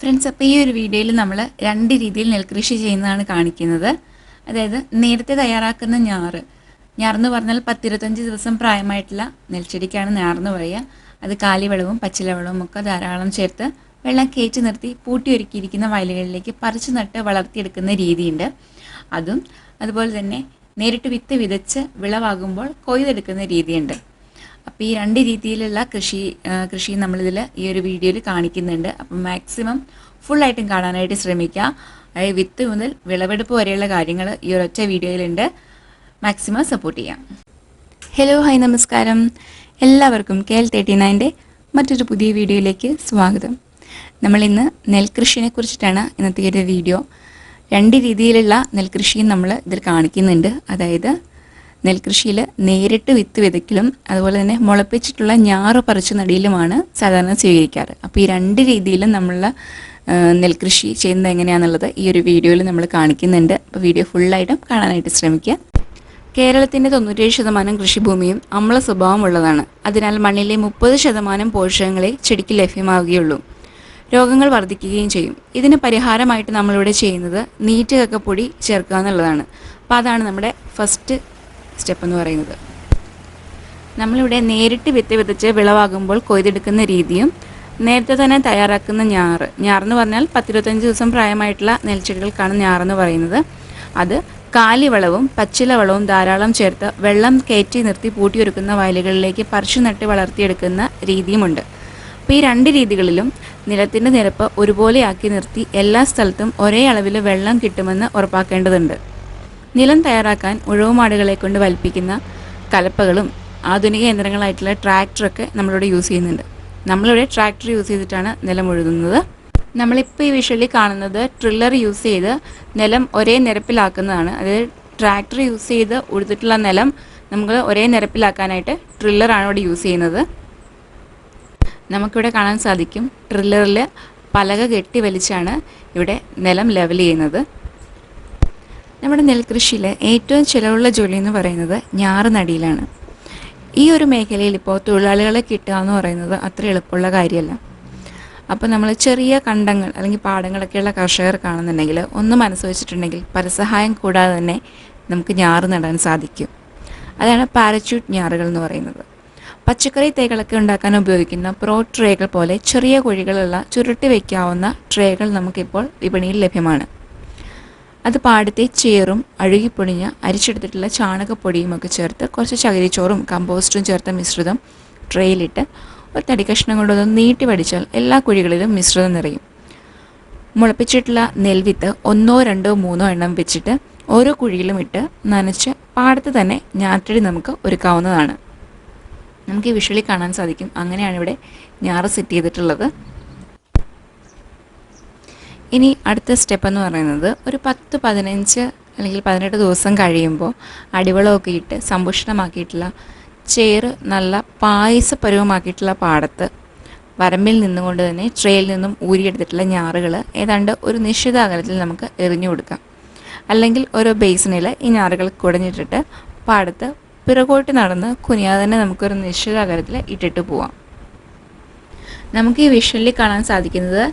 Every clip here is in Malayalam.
ഫ്രണ്ട്സ് അപ്പോൾ ഈ ഒരു വീഡിയോയിൽ നമ്മൾ രണ്ട് രീതിയിൽ നെൽകൃഷി ചെയ്യുന്നതാണ് കാണിക്കുന്നത്. അതായത് നേരത്തെ തയ്യാറാക്കുന്ന ഞാറ്. ഞാറെന്ന് പറഞ്ഞാൽ പത്തിരുപത്തഞ്ച് ദിവസം പ്രായമായിട്ടുള്ള നെൽച്ചെടിക്കാണ് ഞാറെന്ന് പറയുക. അത് കാലിവെള്ളവും പച്ചിലവെള്ളവും ഒക്കെ ധാരാളം ചേർത്ത് വെള്ളം കയറ്റി നിർത്തി പൂട്ടി ഒരുക്കിയിരിക്കുന്ന വയലുകളിലേക്ക് പറിച്ചു നട്ട് വളർത്തിയെടുക്കുന്ന രീതിയുണ്ട്. അതും അതുപോലെ തന്നെ നേരിട്ട് വിത്ത് വിതച്ച് വിളവാകുമ്പോൾ കൊയ്തെടുക്കുന്ന രീതിയുണ്ട്. അപ്പോൾ ഈ രണ്ട് രീതിയിലുള്ള കൃഷി കൃഷി നമ്മളിതിൽ ഈ ഒരു വീഡിയോയിൽ കാണിക്കുന്നുണ്ട്. അപ്പം മാക്സിമം ഫുള്ളായിട്ടും കാണാനായിട്ട് ശ്രമിക്കുക അതായത് വിത്ത് മുതൽ വിളവെടുപ്പ് വരെയുള്ള കാര്യങ്ങൾ ഈ ഒരൊറ്റ വീഡിയോയിലുണ്ട്. മാക്സിമം സപ്പോർട്ട് ചെയ്യാം. ഹലോ ഹായ് നമസ്കാരം. എല്ലാവർക്കും കെ എൽ തേർട്ടി നയന്റെ മറ്റൊരു പുതിയ വീഡിയോയിലേക്ക് സ്വാഗതം. നമ്മളിന്ന് നെൽകൃഷിനെ കുറിച്ചിട്ടാണ് ഇന്നത്തെ ഒരു വീഡിയോ. രണ്ട് രീതിയിലുള്ള നെൽകൃഷിയും നമ്മൾ ഇതിൽ കാണിക്കുന്നുണ്ട്. അതായത് നെൽകൃഷിയിൽ നേരിട്ട് വിത്ത് വിതയ്ക്കലും അതുപോലെ തന്നെ മുളപ്പിച്ചിട്ടുള്ള ഞാറ് പറിച്ചു നടിയിലുമാണ് സാധാരണ സ്വീകരിക്കാറ്. അപ്പോൾ ഈ രണ്ട് രീതിയിലും നമ്മൾ നെൽകൃഷി ചെയ്യുന്നത് എങ്ങനെയാണെന്നുള്ളത് ഈ ഒരു വീഡിയോയിൽ നമ്മൾ കാണിക്കുന്നുണ്ട്. അപ്പോൾ വീഡിയോ ഫുള്ളായിട്ടും കാണാനായിട്ട് ശ്രമിക്കുക. കേരളത്തിന്റെ തൊണ്ണൂറ്റേഴ് ശതമാനം കൃഷിഭൂമിയും അമ്ല സ്വഭാവമുള്ളതാണ് അതിനാൽ മണ്ണിലെ മുപ്പത് ശതമാനം പോഷകങ്ങളെ ചെടിക്ക് ലഭ്യമാവുകയുള്ളൂ. രോഗങ്ങൾ വർദ്ധിക്കുകയും ചെയ്യും. ഇതിന് പരിഹാരമായിട്ട് നമ്മളിവിടെ ചെയ്യുന്നത് നീറ്റ് കക്കപ്പൊടി ചേർക്കുക എന്നുള്ളതാണ്. അപ്പോൾ അതാണ് നമ്മുടെ ഫസ്റ്റ് സ്റ്റെപ്പ് എന്ന് പറയുന്നത്. നമ്മളിവിടെ നേരിട്ട് വിത്ത് വിതച്ച് വിളവാകുമ്പോൾ കൊയ്തെടുക്കുന്ന രീതിയും നേരത്തെ തന്നെ തയ്യാറാക്കുന്ന ഞാറ്. ഞാറെന്ന് പറഞ്ഞാൽ പത്തിരുപത്തഞ്ച് ദിവസം പ്രായമായിട്ടുള്ള നെൽച്ചെടികൾക്കാണ് ഞാറെന്ന് പറയുന്നത്. അത് കാലിവളവും പച്ചിലവളവും ധാരാളം ചേർത്ത് വെള്ളം കയറ്റി നിർത്തി പൂട്ടിയൊരുക്കുന്ന വയലുകളിലേക്ക് പറിച്ചു നട്ട് വളർത്തിയെടുക്കുന്ന രീതിയുമുണ്ട്. അപ്പോൾ ഈ രണ്ട് രീതികളിലും നിലത്തിന്റെ നിരപ്പ് ഒരുപോലെയാക്കി നിർത്തി എല്ലാ സ്ഥലത്തും ഒരേ അളവിൽ വെള്ളം കിട്ടുമെന്ന് ഉറപ്പാക്കേണ്ടതുണ്ട്. നിലം തയ്യാറാക്കാൻ ഉഴവുമാടുകളെ കൊണ്ട് വലിപ്പിക്കുന്ന കലപ്പകളും ആധുനിക യന്ത്രങ്ങളായിട്ടുള്ള ട്രാക്ടറൊക്കെ നമ്മളിവിടെ യൂസ് ചെയ്യുന്നുണ്ട്. നമ്മളിവിടെ ട്രാക്ടർ യൂസ് ചെയ്തിട്ടാണ് നിലം ഉഴുതുന്നത്. നമ്മളിപ്പോൾ ഈ വിഷ്വലി കാണുന്നത് ട്രില്ലർ യൂസ് ചെയ്ത് നിലം ഒരേ നിരപ്പിലാക്കുന്നതാണ്. അതായത് ട്രാക്ടർ യൂസ് ചെയ്ത് ഉഴുതിട്ടുള്ള നിലം നമുക്ക് ഒരേ നിരപ്പിലാക്കാനായിട്ട് ട്രില്ലറാണ് ഇവിടെ യൂസ് ചെയ്യുന്നത്. നമുക്കിവിടെ കാണാൻ സാധിക്കും ട്രില്ലറിൽ പലക കെട്ടി വലിച്ചാണ് ഇവിടെ നിലം ലെവൽ ചെയ്യുന്നത്. നമ്മുടെ നെൽകൃഷിയിലെ ഏറ്റവും ചിലവുള്ള ജോലി എന്ന് പറയുന്നത് ഞാറ് നടിയിലാണ്. ഈ ഒരു മേഖലയിൽ ഇപ്പോൾ തൊഴിലാളികളെ കിട്ടുക എന്ന് പറയുന്നത് അത്ര എളുപ്പമുള്ള കാര്യമല്ല. അപ്പോൾ നമ്മൾ ചെറിയ കണ്ടങ്ങൾ അല്ലെങ്കിൽ പാടങ്ങളൊക്കെയുള്ള കർഷകർ കാണുന്നുണ്ടെങ്കിൽ ഒന്ന് മനസ്സ് വെച്ചിട്ടുണ്ടെങ്കിൽ പരസഹായം കൂടാതെ തന്നെ നമുക്ക് ഞാറ് നടാൻ സാധിക്കും. അതാണ് പാരച്യൂട്ട് ഞാറുകൾ എന്ന് പറയുന്നത്. പച്ചക്കറി തൈകളൊക്കെ ഉണ്ടാക്കാൻ ഉപയോഗിക്കുന്ന പ്രോ ട്രേകൾ പോലെ ചെറിയ കുഴികളുള്ള ചുരുട്ടി വയ്ക്കാവുന്ന ട്രേകൾ നമുക്കിപ്പോൾ വിപണിയിൽ ലഭ്യമാണ്. അത് പാടത്തെ ചേറും അഴുകിപ്പൊടിഞ്ഞ അരിച്ചെടുത്തിട്ടുള്ള ചാണകപ്പൊടിയും ഒക്കെ ചേർത്ത് കുറച്ച് ചകിരിച്ചോറും കമ്പോസ്റ്റും ചേർത്ത മിശ്രിതം ട്രേയിലിട്ട് ഒരു തടി കഷ്ണം കൊണ്ടൊന്ന് നീട്ടി വടിച്ചാൽ എല്ലാ കുഴികളിലും മിശ്രിതം നിറയും. മുളപ്പിച്ചിട്ടുള്ള നെൽവിത്ത് ഒന്നോ രണ്ടോ മൂന്നോ എണ്ണം വെച്ചിട്ട് ഓരോ കുഴിയിലും ഇട്ട് നനച്ച് പാടത്ത് തന്നെ ഞാറ്റടി നമുക്ക് ഒരുക്കാവുന്നതാണ്. നമുക്ക് ഈ വിഷ്വലി കാണാൻ സാധിക്കും. അങ്ങനെയാണ് ഇവിടെ ഞാറ് സെറ്റ് ചെയ്തിട്ടുള്ളത്. ഇനി അടുത്ത സ്റ്റെപ്പ് എന്ന് പറയുന്നത് ഒരു പത്ത് പതിനഞ്ച് അല്ലെങ്കിൽ പതിനെട്ട് ദിവസം കഴിയുമ്പോൾ അടിവളമൊക്കെ ഇട്ട് സമ്പുഷ്ടമാക്കിയിട്ടുള്ള ചേറ് നല്ല പായസപരുവമാക്കിയിട്ടുള്ള പാടത്ത് വരമ്പിൽ നിന്നുകൊണ്ട് തന്നെ ട്രേയിൽ നിന്നും ഊരിയെടുത്തിട്ടുള്ള ഞാറുകൾ ഏതാണ്ട് ഒരു നിശ്ചിത അകലത്തിൽ നമുക്ക് എറിഞ്ഞു കൊടുക്കാം. അല്ലെങ്കിൽ ഓരോ ബേസിനിൽ ഈ ഞാറുകൾ കുടഞ്ഞിട്ടിട്ട് പാടത്ത് പിറകോട്ട് നടന്ന് കുനിയാതെ തന്നെ നമുക്കൊരു നിശ്ചിത അകലത്തിൽ ഇട്ടിട്ട് പോവാം. നമുക്ക് ഈ വിഷ്വലിൽ കാണാൻ സാധിക്കുന്നത്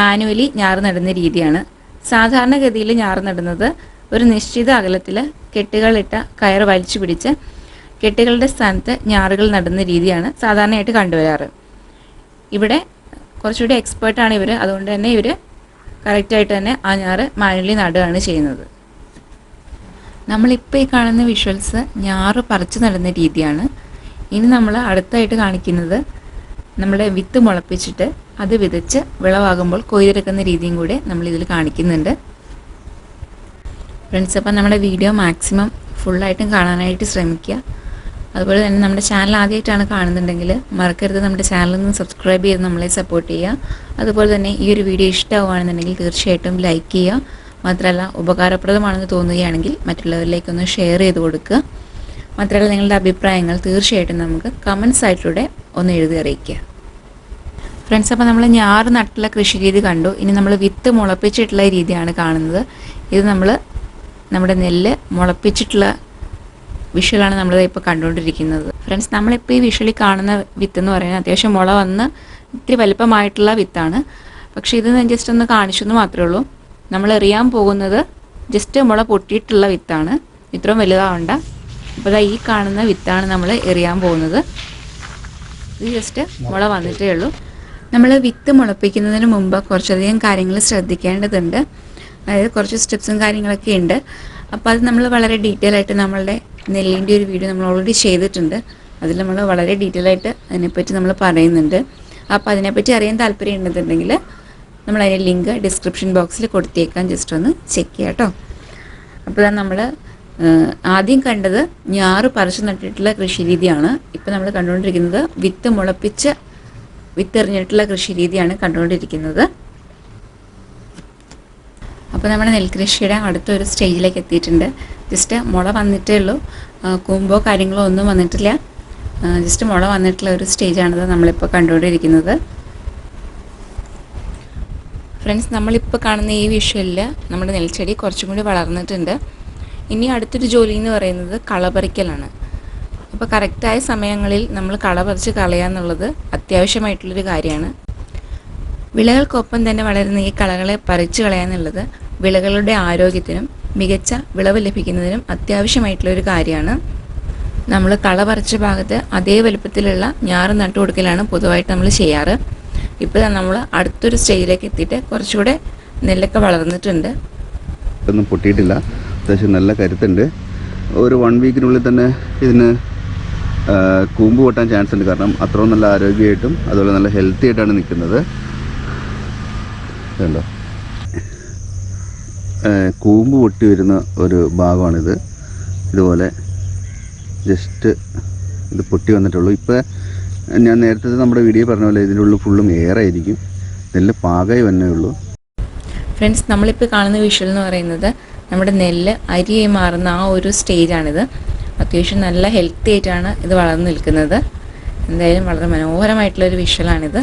മാനുവലി ഞാറ് നടുന്ന രീതിയാണ്. സാധാരണഗതിയിൽ ഞാറ് നടുന്നത് ഒരു നിശ്ചിത അകലത്തിൽ കെട്ടുകളിട്ട കയർ വലിച്ചു പിടിച്ച് കെട്ടുകളുടെ സ്ഥാനത്ത് ഞാറുകൾ നടുന്ന രീതിയാണ് സാധാരണയായിട്ട് കണ്ടുവരാറ്. ഇവിടെ കുറച്ചുകൂടി എക്സ്പേർട്ടാണ് ഇവർ അതുകൊണ്ട് തന്നെ ഇവർ കറക്റ്റായിട്ട് തന്നെ ആ ഞാറ് മാനുവലി നടുകയാണ് ചെയ്യുന്നത്. നമ്മളിപ്പോൾ ഈ കാണുന്ന വിഷ്വൽസ് ഞാറ് പറിച്ചു നടുന്ന രീതിയാണ്. ഇനി നമ്മൾ അടുത്തായിട്ട് കാണിക്കുന്നത് നമ്മുടെ വിത്ത് മുളപ്പിച്ചിട്ട് അത് വിതച്ച് വിളവാകുമ്പോൾ കൊയ്തെടുക്കുന്ന രീതിയും കൂടെ നമ്മൾ ഇതിൽ കാണിക്കുന്നുണ്ട്. ഫ്രണ്ട്സ് അപ്പം നമ്മുടെ വീഡിയോ മാക്സിമം ഫുള്ളായിട്ടും കാണാനായിട്ട് ശ്രമിക്കുക. അതുപോലെ തന്നെ നമ്മുടെ ചാനൽ ആദ്യമായിട്ടാണ് കാണുന്നുണ്ടെങ്കിൽ മറക്കരുത് നമ്മുടെ ചാനലിൽ നിന്ന് സബ്സ്ക്രൈബ് ചെയ്ത് നമ്മളെ സപ്പോർട്ട് ചെയ്യുക. അതുപോലെ തന്നെ ഈ ഒരു വീഡിയോ ഇഷ്ടമാവുകയാണെന്നുണ്ടെങ്കിൽ തീർച്ചയായിട്ടും ലൈക്ക് ചെയ്യുക. മാത്രമല്ല ഉപകാരപ്രദമാണെന്ന് തോന്നുകയാണെങ്കിൽ മറ്റുള്ളവരിലേക്കൊന്ന് ഷെയർ ചെയ്ത് കൊടുക്കുക. മാത്രമല്ല നിങ്ങളുടെ അഭിപ്രായങ്ങൾ തീർച്ചയായിട്ടും നമുക്ക് കമൻസ് ആയിലൂടെ ഒന്ന് എഴുതി അറിയിക്കുക. ഫ്രണ്ട്സ് അപ്പോൾ നമ്മൾ ഞാറ് നട്ടുള്ള കൃഷി രീതി കണ്ടു. ഇനി നമ്മൾ വിത്ത് മുളപ്പിച്ചിട്ടുള്ള രീതിയാണ് കാണുന്നത്. ഇത് നമ്മൾ നമ്മുടെ നെല്ല് മുളപ്പിച്ചിട്ടുള്ള വിഷ്വലാണ് നമ്മൾ ഇപ്പോൾ കണ്ടുകൊണ്ടിരിക്കുന്നത്. ഫ്രണ്ട്സ് നമ്മളിപ്പോൾ ഈ വിഷ്വലി കാണുന്ന വിത്ത് എന്ന് പറയുന്നത് അത്യാവശ്യം മുള വന്ന് ഇത്തിരി വലുപ്പമായിട്ടുള്ള വിത്താണ്. പക്ഷേ ഇത് ജസ്റ്റ് ഒന്ന് കാണിച്ചെന്ന് മാത്രമേ ഉള്ളൂ. നമ്മൾ എറിയാൻ പോകുന്നത് ജസ്റ്റ് മുള പൊട്ടിയിട്ടുള്ള വിത്താണ്. ഇത്രയും വലുതാവണ്ട. അപ്പോൾ ഈ കാണുന്ന വിത്താണ് നമ്മൾ എറിയാൻ പോകുന്നത്. ഇത് ജസ്റ്റ് മുള വന്നിട്ടേ ഉള്ളൂ. നമ്മൾ വിത്ത് മുളപ്പിക്കുന്നതിന് മുമ്പ് കുറച്ചധികം കാര്യങ്ങൾ ശ്രദ്ധിക്കേണ്ടതുണ്ട്. അതായത് കുറച്ച് സ്റ്റെപ്സും കാര്യങ്ങളൊക്കെ ഉണ്ട്. അപ്പോൾ അത് നമ്മൾ വളരെ ഡീറ്റെയിൽ ആയിട്ട് നമ്മളുടെ നെല്ലിന്റെ ഒരു വീഡിയോ നമ്മൾ ഓൾറെഡി ചെയ്തിട്ടുണ്ട്. അതിൽ നമ്മൾ വളരെ ഡീറ്റെയിൽ ആയിട്ട് അതിനെപ്പറ്റി നമ്മൾ പറയുന്നുണ്ട്. അപ്പോൾ അതിനെപ്പറ്റി അറിയാൻ താല്പര്യം ഉണ്ടെന്നുണ്ടെങ്കിൽ നമ്മൾ അതിന്റെ ലിങ്ക് ഡിസ്ക്രിപ്ഷൻ ബോക്സിൽ കൊടുത്തേക്കാൻ ജസ്റ്റ് ഒന്ന് ചെക്ക് ചെയ്യാം കേട്ടോ അപ്പോൾ നമ്മൾ ആദ്യം കണ്ടത് ഞാറ് പറിച്ചു നട്ടിട്ടുള്ള കൃഷി രീതിയാണ് ഇപ്പോൾ നമ്മൾ കണ്ടുകൊണ്ടിരിക്കുന്നത് വിത്ത് മുളപ്പിച്ച് വിത്തെറിഞ്ഞിട്ടുള്ള കൃഷി രീതിയാണ് കണ്ടുകൊണ്ടിരിക്കുന്നത്. അപ്പോൾ നമ്മുടെ നെൽകൃഷിയുടെ അടുത്തൊരു സ്റ്റേജിലേക്ക് എത്തിയിട്ടുണ്ട്. ജസ്റ്റ് മുള വന്നിട്ടേ ഉള്ളൂ. കൂമ്പോ കാര്യങ്ങളോ ഒന്നും വന്നിട്ടില്ല. ജസ്റ്റ് മുള വന്നിട്ടുള്ള ഒരു സ്റ്റേജാണിത് നമ്മളിപ്പോൾ കണ്ടുകൊണ്ടിരിക്കുന്നത്. ഫ്രണ്ട്സ് നമ്മളിപ്പോൾ കാണുന്ന ഈ വിഷ്വലിൽ നമ്മുടെ നെൽച്ചെടി കുറച്ചും കൂടി വളർന്നിട്ടുണ്ട്. ഇനി അടുത്തൊരു ജോലി എന്ന് പറയുന്നത് കളപറിക്കലാണ്. അപ്പോൾ കറക്റ്റായ സമയങ്ങളിൽ നമ്മൾ കള പറിച്ച് കളയുക എന്നുള്ളത് അത്യാവശ്യമായിട്ടുള്ളൊരു കാര്യമാണ്. വിളകൾക്കൊപ്പം തന്നെ വളരുന്ന ഈ കളകളെ പറിച്ചു കളയാന്നുള്ളത് വിളകളുടെ ആരോഗ്യത്തിനും മികച്ച വിളവ് ലഭിക്കുന്നതിനും അത്യാവശ്യമായിട്ടുള്ള ഒരു കാര്യമാണ്. നമ്മൾ കള പറിച്ച ഭാഗത്ത് അതേ വലുപ്പത്തിലുള്ള ഞാറ് നട്ടു കൊടുക്കലാണ് പൊതുവായിട്ട് നമ്മൾ ചെയ്യാറ്. ഇപ്പോൾ നമ്മൾ അടുത്തൊരു സ്റ്റേജിലേക്ക് എത്തിയിട്ട് കുറച്ചുകൂടെ നെല്ലൊക്കെ വളർന്നിട്ടുണ്ട്. ഒന്നും പൊട്ടിയിട്ടില്ല. അത്യാവശ്യം നല്ല കരുത്തുണ്ട്. ഒരു വൺ വീക്കിനുള്ളിൽ തന്നെ ഇതിന് കൂമ്പ് പൊട്ടാൻ ചാൻസ് ഉണ്ട്. കാരണം അത്രയും നല്ല ആരോഗ്യമായിട്ടും അതുപോലെ നല്ല ഹെൽത്തി ആയിട്ടാണ് നിൽക്കുന്നത്. കണ്ടോ? കൂമ്പ് പൊട്ടി വരുന്ന ഒരു ഭാഗമാണിത്. ഇതുപോലെ ജസ്റ്റ് ഇത് പൊട്ടി വന്നിട്ടുള്ളൂ. ഇപ്പോൾ ഞാൻ നേരത്തെ നമ്മുടെ വീഡിയോ പറഞ്ഞ പോലെ ഇതിന്റെ ഉള്ളിൽ ഫുള്ളും എയറായിരിക്കും നെല്ല് പാകമായി വന്നേ ഉള്ളൂ. ഫ്രണ്ട്സ് നമ്മളിപ്പോൾ കാണുന്ന വിഷ്വൽ എന്ന് പറയുന്നത് നമ്മുടെ നെല്ല് അരിയായി മാറുന്ന ആ ഒരു സ്റ്റേജാണിത് അത്യാവശ്യം നല്ല ഹെൽത്തി ആയിട്ടാണ് ഇത് വളർന്നു നിൽക്കുന്നത്. എന്തായാലും വളരെ മനോഹരമായിട്ടുള്ളൊരു വിഷ്വലാണിത്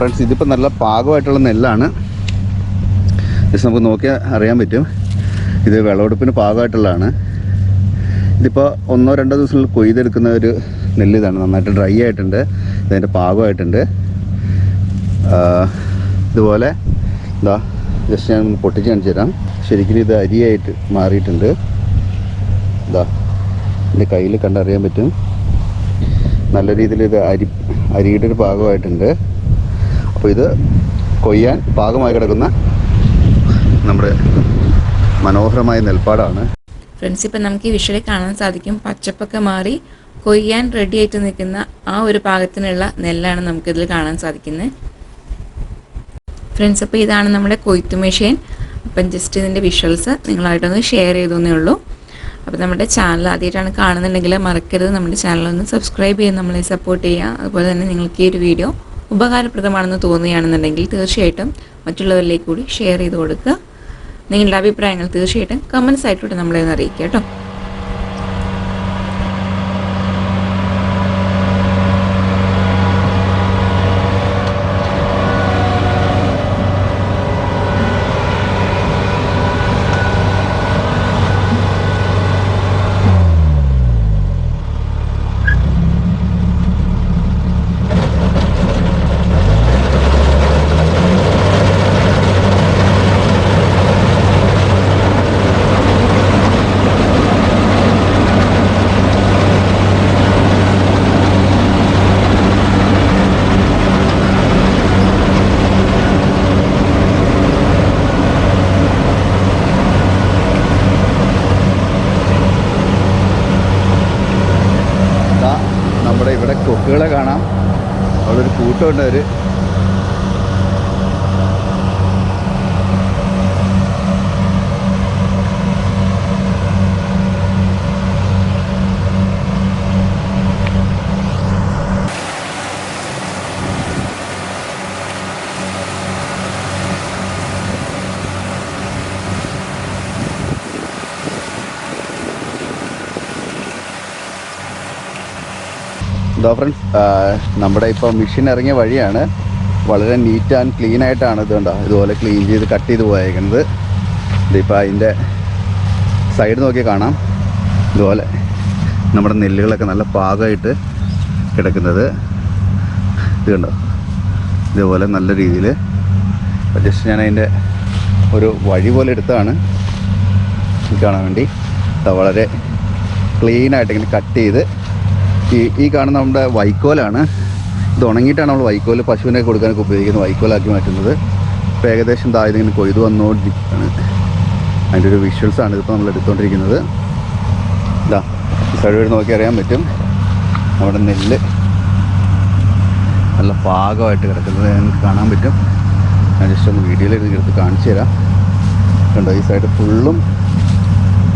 ഫ്രണ്ട്സ് ഇതിപ്പോൾ നല്ല പാകമായിട്ടുള്ള നെല്ലാണ്. ജസ്റ്റ് നമുക്ക് നോക്കിയാൽ അറിയാൻ പറ്റും. ഇത് വിളവെടുപ്പിന് പാകമായിട്ടുള്ളതാണ്. ഇതിപ്പോൾ ഒന്നോ രണ്ടോ ദിവസങ്ങളിൽ കൊയ്തെടുക്കുന്ന ഒരു നെല്ല് ഇതാണ് നന്നായിട്ട് ഡ്രൈ ആയിട്ടുണ്ട്. ഇതിന്റെ പാകമായിട്ടുണ്ട്. ഇതുപോലെ എന്താ ജസ്റ്റ് ഞാൻ പൊട്ടിച്ച് കാണിച്ചു തരാം. ശരിക്കും ഇത് അരിയായിട്ട് മാറിയിട്ടുണ്ട്. ഇതാ എന്റെ കയ്യിൽ കണ്ടറിയാൻ പറ്റും. നല്ല രീതിയിൽ ഇത് അരി അരിയുടെ ഒരു പാകമായിട്ടുണ്ട്. അപ്പോൾ ഇത് കൊയ്യാൻ പാകമായി കിടക്കുന്ന നമ്മുടെ മനോഹരമായ നെൽപ്പാടാണ്. ഫ്രണ്ട്സ് ഇപ്പം നമുക്ക് ഈ വിഷ്വലിൽ കാണാൻ സാധിക്കും. പച്ചപ്പൊക്കെ മാറി കൊയ്യാൻ റെഡി ആയിട്ട് നിൽക്കുന്ന ആ ഒരു പാകത്തിനുള്ള നെല്ലാണ് നമുക്കിതിൽ കാണാൻ സാധിക്കുന്നത്. ഫ്രണ്ട്സ് അപ്പോൾ ഇതാണ് നമ്മുടെ കൊയ്ത്ത് മെഷീൻ. അപ്പം ജസ്റ്റ് ഇതിന്റെ വിഷ്വൽസ് നിങ്ങളായിട്ടൊന്ന് ഷെയർ ചെയ്തെന്നേ ഉള്ളൂ. അപ്പോൾ നമ്മുടെ ചാനൽ ആദ്യമായിട്ടാണ് കാണുന്നുണ്ടെങ്കിൽ മറക്കരുത്. നമ്മുടെ ചാനലൊന്ന് സബ്സ്ക്രൈബ് ചെയ്ത് നമ്മളെ സപ്പോർട്ട് ചെയ്യുക. അതുപോലെ തന്നെ നിങ്ങൾക്ക് ഈ ഒരു വീഡിയോ ഉപകാരപ്രദമാണെന്ന് തോന്നുകയാണെന്നുണ്ടെങ്കിൽ തീർച്ചയായിട്ടും മറ്റുള്ളവരിലേക്ക് കൂടി ഷെയർ ചെയ്ത് കൊടുക്കുക. നിങ്ങളുടെ അഭിപ്രായങ്ങൾ തീർച്ചയായിട്ടും കമൻസ് ആയിട്ടൂടെ നമ്മളെ ഒന്ന് അറിയിക്കുക കേട്ടോ. അവിടെ ഒരു കൂട്ടമുണ്ട് അവർ ഇതാ ഫ്രണ്ട്സ് നമ്മുടെ ഇപ്പോൾ മെഷീൻ ഇറങ്ങിയ വഴിയാണ്. വളരെ നീറ്റ് ആൻഡ് ക്ലീൻ ആയിട്ടാണ് ഇത് കണ്ടോ. ഇതുപോലെ ക്ലീൻ ചെയ്ത് കട്ട് ചെയ്ത് പോയേക്കുന്നത്. ഇതിപ്പോൾ അതിന്റെ സൈഡ് നോക്കി കാണാം. ഇതുപോലെ നമ്മുടെ നെല്ലുകളൊക്കെ നല്ല പാകമായിട്ട് കിടക്കുന്നത്. ഇത് കണ്ടോ. ഇതുപോലെ നല്ല രീതിയിൽ ജസ്റ്റ് ഞാൻ അതിന്റെ ഒരു വഴി പോലെ എടുത്താണ് കാണാൻ വേണ്ടി. വളരെ ക്ലീനായിട്ട് ഇങ്ങനെ കട്ട് ചെയ്ത് ഈ ഈ കാണുന്ന നമ്മുടെ വൈക്കോലാണ്. ഇത് ഉണങ്ങിയിട്ടാണ് നമ്മൾ വൈക്കോൽ പശുവിനെ കൊടുക്കാനൊക്കെ ഉപയോഗിക്കുന്നത് വൈക്കോലാക്കി മാറ്റുന്നത്. ഇപ്പോൾ ഏകദേശം താഴെ ഇങ്ങനെ കൊയ്ത് വന്നുകൊണ്ടിരിക്കുകയാണ് അതിന്റെ ഒരു വിഷ്വൽസാണ് ഇതിപ്പോൾ നമ്മൾ എടുത്തുകൊണ്ടിരിക്കുന്നത് ഇതാ സൈഡ് നോക്കി അറിയാൻ പറ്റും. നമ്മുടെ നെല്ല് നല്ല പാകമായിട്ട് കിടക്കുന്നത് നിങ്ങൾക്ക് കാണാൻ പറ്റും. ഞാൻ ജസ്റ്റ് ഒന്ന് വീഡിയോയിൽ എടുത്ത് കാണിച്ചു തരാം. കണ്ടോ ഈ സൈഡ് ഫുള്ളും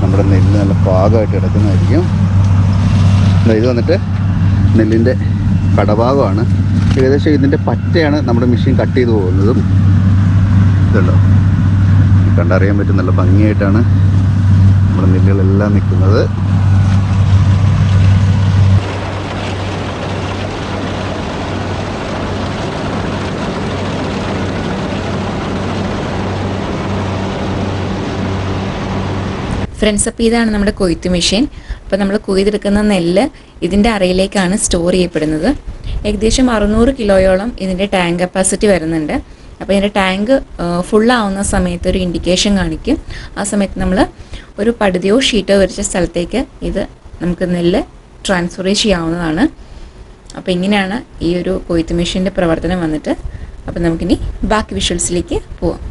നമ്മുടെ നെല്ല് നല്ല പാകമായിട്ട് കിടക്കുന്നതായിരിക്കും. ഇത് വന്നിട്ട് നെല്ലിന്റെ കടഭാഗമാണ്. ഏകദേശം ഇതിന്റെ പറ്റയാണ് നമ്മുടെ മെഷീൻ കട്ട് ചെയ്ത് പോകുന്നതും. ഇതുണ്ടോ? കണ്ടറിയാൻ പറ്റും നല്ല ഭംഗിയായിട്ടാണ് നമ്മുടെ നെല്ലുകളെല്ലാം നിൽക്കുന്നത്. ഫ്രണ്ട്സ് ഇതാണ് നമ്മുടെ കൊയ്ത്ത് മെഷീൻ അപ്പോൾ നമ്മൾ കൊയ്തെടുക്കുന്ന നെല്ല് ഇതിന്റെ അറയിലേക്കാണ് സ്റ്റോർ ചെയ്യപ്പെടുന്നത്. ഏകദേശം അറുന്നൂറ് കിലോയോളം ഇതിന്റെ ടാങ്ക് കപ്പാസിറ്റി വരുന്നുണ്ട്. അപ്പോൾ ഇതിന്റെ ടാങ്ക് ഫുള്ളാവുന്ന സമയത്ത് ഒരു ഇൻഡിക്കേഷൻ കാണിക്കും. ആ സമയത്ത് നമ്മൾ ഒരു പടുതിയോ ഷീറ്റോ വരച്ച സ്ഥലത്തേക്ക് ഇത് നമുക്ക് നെല്ല് ട്രാൻസ്ഫർ ചെയ്യാവുന്നതാണ്. അപ്പോൾ ഇങ്ങനെയാണ് ഈ ഒരു കൊയ്ത്ത് മെഷീന്റെ പ്രവർത്തനം വന്നിട്ട്. അപ്പോൾ നമുക്കിനി ബാക്കി വിഷ്വൽസിലേക്ക് പോവാം.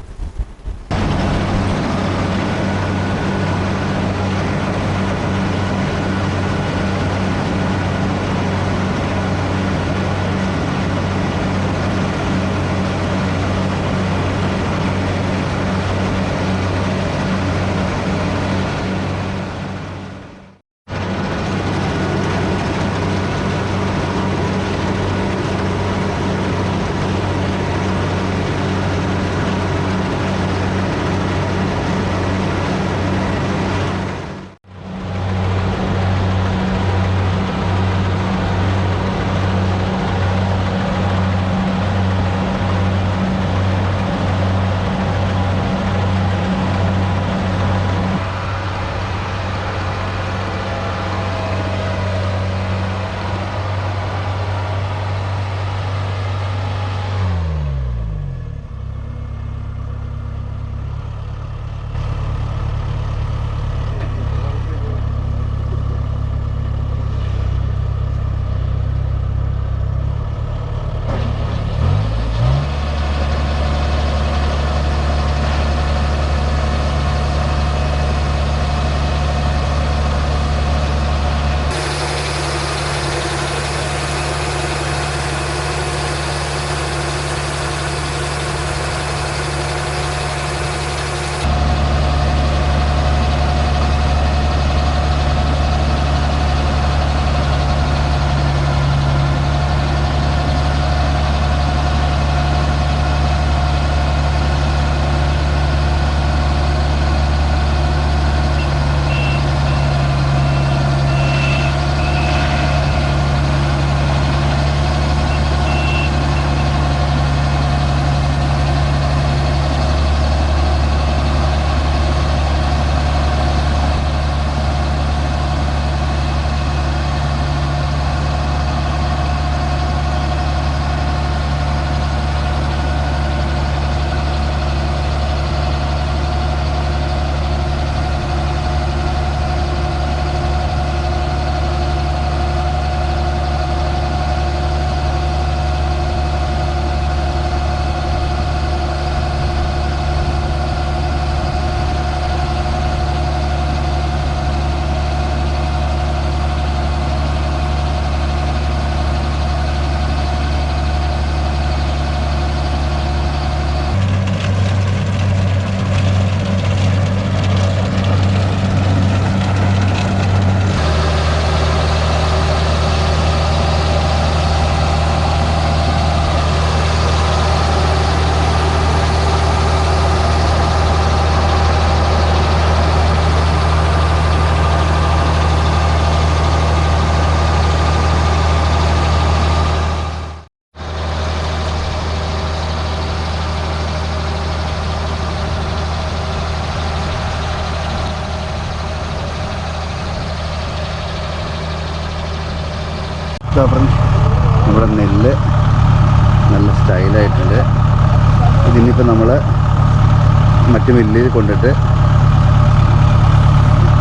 മില്ലിൽ കൊണ്ടിട്ട്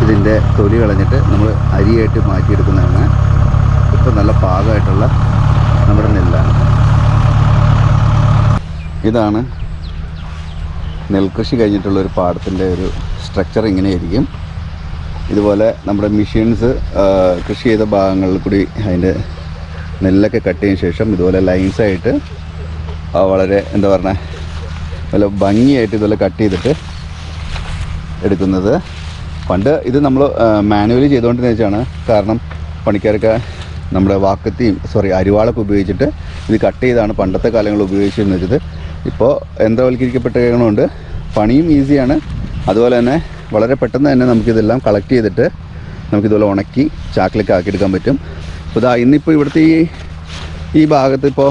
ഇതിന്റെ തൊലി കളഞ്ഞിട്ട് നമ്മൾ അരിയായിട്ട് മാറ്റിയെടുക്കുന്നതാണ്. ഇപ്പം നല്ല പാകമായിട്ടുള്ള നമ്മുടെ നെല്ലാണ്. ഇതാണ് നെൽകൃഷി കഴിഞ്ഞിട്ടുള്ള ഒരു പാടത്തിന്റെ ഒരു സ്ട്രക്ചർ ഇങ്ങനെയായിരിക്കും. ഇതുപോലെ നമ്മുടെ മെഷീൻസ് കൃഷി ചെയ്ത ഭാഗങ്ങളിൽ കൂടി അതിന്റെ നെല്ലൊക്കെ കട്ട് ചെയ്തതിന് ശേഷം ഇതുപോലെ ലൈൻസായിട്ട് വളരെ എന്താ പറയുക നല്ല ഭംഗിയായിട്ട് ഇതുപോലെ കട്ട് ചെയ്തിട്ട് എടുക്കുന്നത്. പണ്ട് ഇത് നമ്മൾ മാനുവലി ചെയ്തുകൊണ്ടിരുന്ന വെച്ചാണ്. കാരണം പണിക്കാരൊക്കെ നമ്മുടെ വാക്കത്തിയും സോറി അരിവാളൊക്കെ ഉപയോഗിച്ചിട്ട് ഇത് കട്ട് ചെയ്താണ് പണ്ടത്തെ കാലങ്ങളിൽ ഉപയോഗിച്ചിരുന്നത് വെച്ചത്. ഇപ്പോൾ യന്ത്രവൽക്കരിക്കപ്പെട്ടതുകൊണ്ട് പണിയും ഈസിയാണ്. അതുപോലെ തന്നെ വളരെ പെട്ടെന്ന് തന്നെ നമുക്കിതെല്ലാം കളക്ട് ചെയ്തിട്ട് നമുക്കിതുപോലെ ഉണക്കി ചാക്കിലൊക്കെ ആക്കിയെടുക്കാൻ പറ്റും. അപ്പോൾ ഇതാ ഇന്നിപ്പോൾ ഇവിടുത്തെ ഈ ഈ ഭാഗത്ത് ഇപ്പോൾ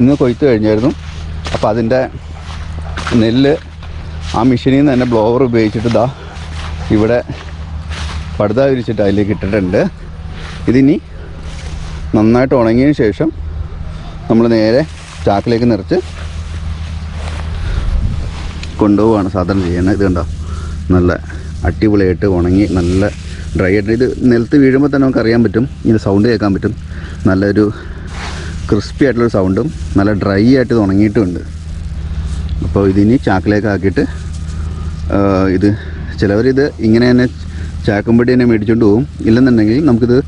ഇന്ന് കൊയ്ത്ത് കഴിഞ്ഞായിരുന്നു. അപ്പോൾ അതിന്റെ നെല്ല് ആ മെഷീനിൽ നിന്ന് തന്നെ ബ്ലോവർ ഉപയോഗിച്ചിട്ട് ഇതാ ഇവിടെ പടുത വിരിച്ചിട്ട് അതിലേക്ക് ഇട്ടിട്ടുണ്ട്. ഇതിനി നന്നായിട്ട് ഉണങ്ങിയതിന് ശേഷം നമ്മൾ നേരെ ചാക്കിലേക്ക് നിറച്ച് കൊണ്ടുപോവാണ് സാധാരണ ചെയ്യുന്നത്. ഇത് കണ്ടോ? നല്ല അടിപൊളിയായിട്ട് ഉണങ്ങി നല്ല ഡ്രൈ ആയിട്ട്. ഇത് നിലത്ത് വീഴുമ്പോൾ തന്നെ നമുക്ക് അറിയാൻ പറ്റും ഇതിന്റെ സൗണ്ട് കേൾക്കാൻ പറ്റും. നല്ലൊരു ക്രിസ്പി ആയിട്ടുള്ളൊരു സൗണ്ടും നല്ല ഡ്രൈ ആയിട്ട് ഇത് ഉണങ്ങിയിട്ടുമുണ്ട് അപ്പോൾ ഇതിനി ചാക്കിലേക്ക് ആക്കിയിട്ട് ആ, ഇത് ചിലവരിത് ഇങ്ങനെ തന്നെ ചാക്കുംപടി തന്നെ മേടിച്ചുകൊണ്ട് പോകും ഇല്ലെന്നുണ്ടെങ്കിൽ നമുക്കിത്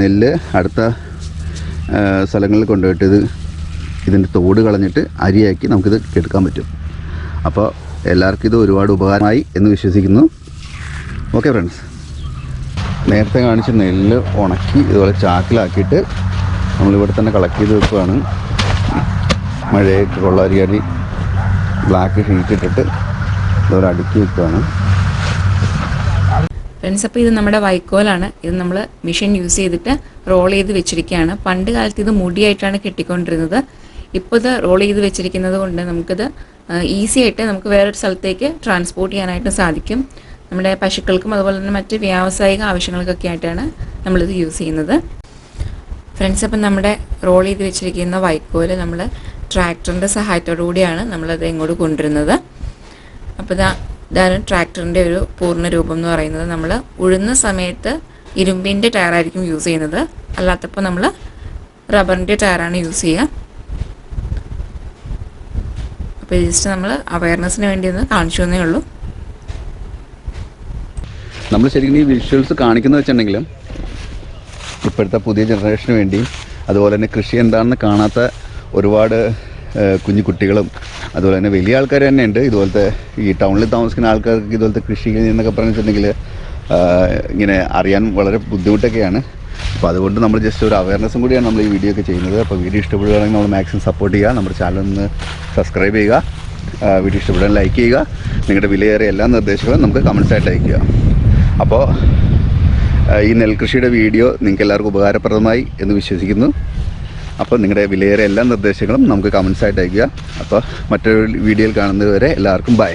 നെല്ല് അടുത്ത സ്ഥലങ്ങളിൽ കൊണ്ടുപോയിട്ട് ഇത് ഇതിന്റെ തോട് കളഞ്ഞിട്ട് അരിയാക്കി നമുക്കിത് എടുക്കാൻ പറ്റും. അപ്പോൾ എല്ലാവർക്കും ഇത് ഒരുപാട് ഉപകാരമായി എന്ന് വിശ്വസിക്കുന്നു. Okay friends. നേരത്തെ കാണിച്ച നെല്ല് ഉണക്കി ഇതുപോലെ ചാക്കിലാക്കിയിട്ട് നമ്മളിവിടെ തന്നെ കളക്ട് ചെയ്ത് വെക്കുകയാണ് മഴയൊക്കെ കൊള്ളാരിയാടി. ബ്ലാക്ക് ഷീറ്റ് ഇട്ടിട്ട് ഇതോടെ അടുക്കി വെക്കുകയാണ് ഫ്രണ്ട്സ് അപ്പോൾ ഇത് നമ്മുടെ വൈക്കോലാണ്. ഇത് നമ്മൾ മെഷീൻ യൂസ് ചെയ്തിട്ട് റോൾ ചെയ്ത് വെച്ചിരിക്കുകയാണ് പണ്ട് കാലത്ത് ഇത് മുടിയായിട്ടാണ് കെട്ടിക്കൊണ്ടിരുന്നത്. ഇപ്പോൾ ഇത് റോൾ ചെയ്ത് വെച്ചിരിക്കുന്നത് കൊണ്ട് നമുക്കിത് ഈസി ആയിട്ട് നമുക്ക് വേറൊരു സ്ഥലത്തേക്ക് ട്രാൻസ്പോർട്ട് ചെയ്യാനായിട്ട് സാധിക്കും. നമ്മുടെ പശുക്കൾക്കും അതുപോലെ തന്നെ മറ്റ് വ്യാവസായിക ആവശ്യങ്ങൾക്കൊക്കെ ആയിട്ടാണ് നമ്മളിത് യൂസ് ചെയ്യുന്നത്. ഫ്രണ്ട്സ് അപ്പം നമ്മുടെ റോൾ ചെയ്ത് വെച്ചിരിക്കുന്ന വൈക്കോൽ നമ്മൾ ട്രാക്ടറിന്റെ സഹായത്തോടു കൂടിയാണ് നമ്മളത് ഇങ്ങോട്ട് കൊണ്ടുവരുന്നത്. അപ്പോൾ ഇതാ ഇതാണ് ട്രാക്ടറിന്റെ ഒരു പൂർണ രൂപം എന്ന് പറയുന്നത്. നമ്മൾ ഉഴുന്ന സമയത്ത് ഇരുമ്പിന്റെ ടയറായിരിക്കും യൂസ് ചെയ്യുന്നത്. അല്ലാത്തപ്പോൾ നമ്മൾ റബ്ബറിന്റെ ടയറാണ് യൂസ് ചെയ്യുക. അപ്പോൾ ജസ്റ്റ് നമ്മൾ അവയർനെസ്സിന് വേണ്ടി ഒന്ന് കാണിച്ചു തന്നേ ഉള്ളൂ. നമ്മൾ ശരിക്കും ഈ വിഷ്വൽസ് കാണിക്കുന്നത് വെച്ചിട്ടുണ്ടെങ്കിലും ഇപ്പോഴത്തെ പുതിയ ജനറേഷന് വേണ്ടി അതുപോലെ തന്നെ കൃഷി എന്താണെന്ന് കാണാത്ത ഒരുപാട് കുഞ്ഞു കുട്ടികളും അതുപോലെ തന്നെ വലിയ ആൾക്കാർ തന്നെ ഉണ്ട്. ഇതുപോലത്തെ ഈ ടൗണിൽ താമസിക്കുന്ന ആൾക്കാർക്ക് ഇതുപോലത്തെ കൃഷി എന്നൊക്കെ പറഞ്ഞിട്ടുണ്ടെങ്കിൽ ഇങ്ങനെ അറിയാൻ വളരെ ബുദ്ധിമുട്ടൊക്കെയാണ്. അപ്പോൾ അതുകൊണ്ട് നമ്മൾ ജസ്റ്റ് ഒരു അവയർനെസ്സും കൂടിയാണ് നമ്മൾ ഈ വീഡിയോ ഒക്കെ ചെയ്യുന്നത്. അപ്പോൾ വീഡിയോ ഇഷ്ടപ്പെടുകയാണെങ്കിൽ നമ്മൾ മാക്സിമം സപ്പോർട്ട് ചെയ്യുക. നമ്മുടെ ചാനൽ ഒന്ന് സബ്സ്ക്രൈബ് ചെയ്യുക. വീഡിയോ ഇഷ്ടപ്പെടാൻ ലൈക്ക് ചെയ്യുക. നിങ്ങളുടെ വിലയേറിയ എല്ലാ നിർദ്ദേശങ്ങളും നമുക്ക് കമൻസ് ആയിട്ട് അയക്കുക അപ്പോൾ ഈ നെൽകൃഷിയുടെ വീഡിയോ നിങ്ങൾക്ക് എല്ലാവർക്കും ഉപകാരപ്രദമായി എന്ന് വിശ്വസിക്കുന്നു. അപ്പോൾ നിങ്ങളുടെ വിലയേറെ എല്ലാ നിർദ്ദേശങ്ങളും നമുക്ക് കമൻസ് ആയിട്ട് അയക്കുക അപ്പോൾ മറ്റൊരു വീഡിയോയിൽ കാണുന്നത് വരെ എല്ലാവർക്കും ബൈ